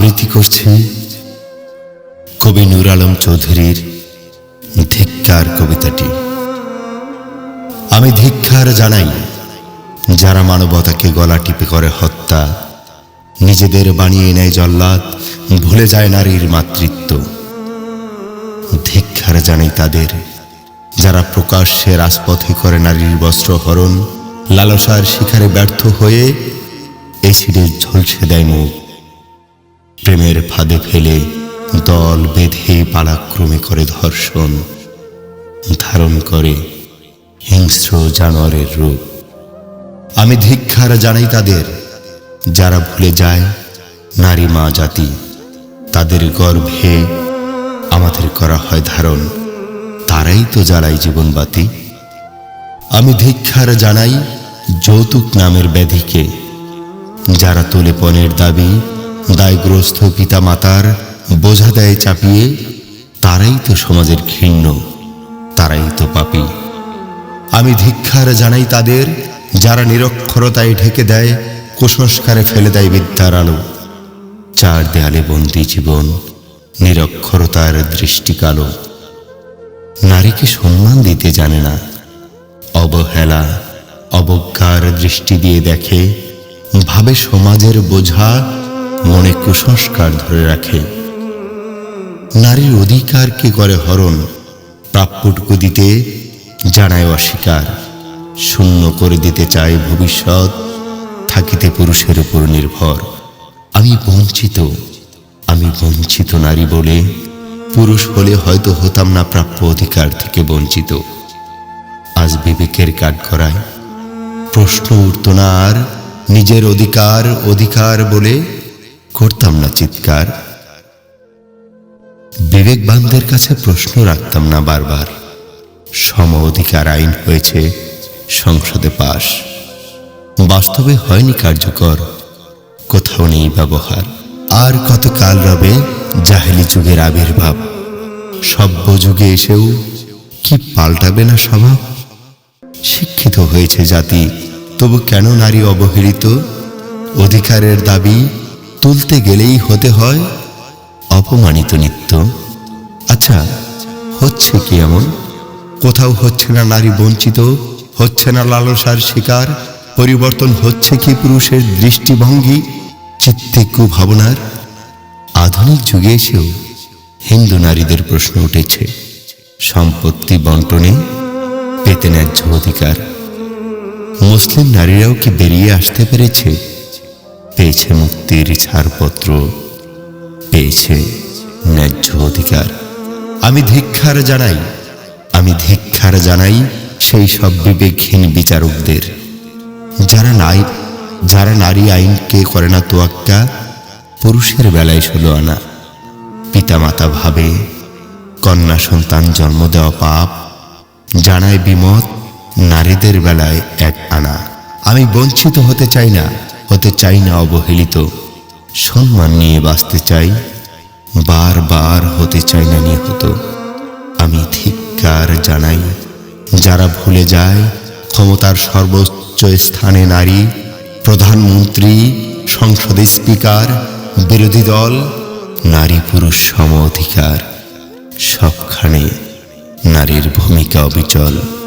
আবৃত্তি করছি কবি নুর আলম চৌধুরীর ধিক্কার কবিতাটি। আমি ধিক্কার জানাই যারা মানবতাকে গলা টিপে করে হত্যা, নিজেদের বানিয়ে নেয় জল্লাদ, ভুলে যায় নারীর মাতৃত্ব। ধিক্কার জানাই তাদের যারা প্রকাশ্যে রাজপথে করে নারীর বস্ত্র হরণ, লালসার শিকারে ব্যর্থ হয়ে এসিডে ঝলসে দেয় মুখ। প্রেমের ফাঁদে ফেলে দল বেঁধে পালাক্রমে করে ধর্ষণ, ধারণ করে হিংস্র জানোয়ারের রূপ। আমি ধিক্ষার জানাই তাদের, যারা ভুলে যায় নারী মা জাতি, তাদের গর্ভে আমাদের করা হয় ধারণ, তারাই তো জ্বালায় জীবনবাতি আমি ধিক্ষার জানাই যৌতুক নামের ব্যাধিকে, যারা তোলে পণের দাবি দায়গ্রস্ত পিতা মাতার বোঝা দেয় চাপিয়ে, তারাই তো সমাজের ঘৃণ্য, তারাই তো পাপী। আমি ধিক্ষার জানাই তাদের, যারা নিরক্ষরতায় ঢেকে দেয়, কুসংস্কারে ফেলে দেয় বিদ্যার আলো। চার দেয়ালে বন্দি জীবন, নিরক্ষরতার দৃষ্টিকালো। নারীকে সম্মান দিতে জানে না। অবহেলা, অবজ্ঞার দৃষ্টি দিয়ে দেখে, ভাবে সমাজের বোঝা মনে কুসংস্কার ধরে রাখে। নারীর অধিকারকে করে হরণ? প্রাপ্যটুকু দিতে জানায় অস্বীকার। শূন্য করে দিতে চায় ভবিষ্যৎ, থাকিতে পুরুষের উপর নির্ভর। আমি বঞ্চিত আমি বঞ্চিত নারী বলে, পুরুষ হলে হয়তো হতাম না প্রাপ্য অধিকার থেকে বঞ্চিত। আজ বিবেকের কাঠ করায় প্রশ্ন উঠত না আর নিজের অধিকার অধিকার বলে করতাম না চিৎকার। বিবেকবানদের কাছে প্রশ্ন রাখতাম না বারবার। সম অধিকার আইন হয়েছে, সংসদে পাশ। বাস্তবে হয়নি কার্যকর, কোথাও নেই ব্যবহার। আর কত কাল রবে জাহেলি যুগের আবির্ভাব। সভ্য যুগে এসেও কি পাল্টাবে না স্বভাব? শিক্ষিত হয়েছে জাতি, তবু কেন নারী অবহেলিত? অধিকারের দাবি তুলতে গেলেই হতে হয় অপমানিত নিত্য। আচ্ছা হচ্ছে কি এমন? কোথাও হচ্ছে না নারী বঞ্চিত, হচ্ছে না লালসার শিকার, পরিবর্তন হচ্ছে কি পুরুষের দৃষ্টিভঙ্গি? চিত্তে কুভাবনার আধুনিক যুগে এসেও হিন্দু নারীদের প্রশ্ন উঠেছে, সম্পত্তি বন্টনে পেতে ন্যায্য অধিকার। মুসলিম নারীরাও কি বেরিয়ে আসতে পেরেছে? পেয়েছে মুক্তির ছাড়পত্র, পেয়েছে ন্যায্য অধিকার। আমি ধিক্ষার জানাই, আমি ধিক্ষার জানাই সেই সব বিবেকহীন বিচারকদের। যারা নাই, যারা নারী আইনকে করে না তোয়াক্কা, পুরুষের বেলায় ষোলো আনা। পিতামাতা ভাবে, কন্যা সন্তান জন্ম দেওয়া পাপ, জানায় বিমত, নারীদের বেলায় এক আনা। আমি বঞ্চিত হতে চাই না। হতে চাই না অবহেলিত। সম্মান নিয়ে বাঁচতে চাই, বারবার হতে চাই না নিহত। আমি ধিক্কার জানাই, যারা ভুলে যায়, ক্ষমতার সর্বোচ্চ স্থানে নারী, প্রধানমন্ত্রী, সংসদে স্পিকার, বিরোধী দল, নারী পুরুষ সম অধিকার, সবখানে নারীর ভূমিকা অবিচল।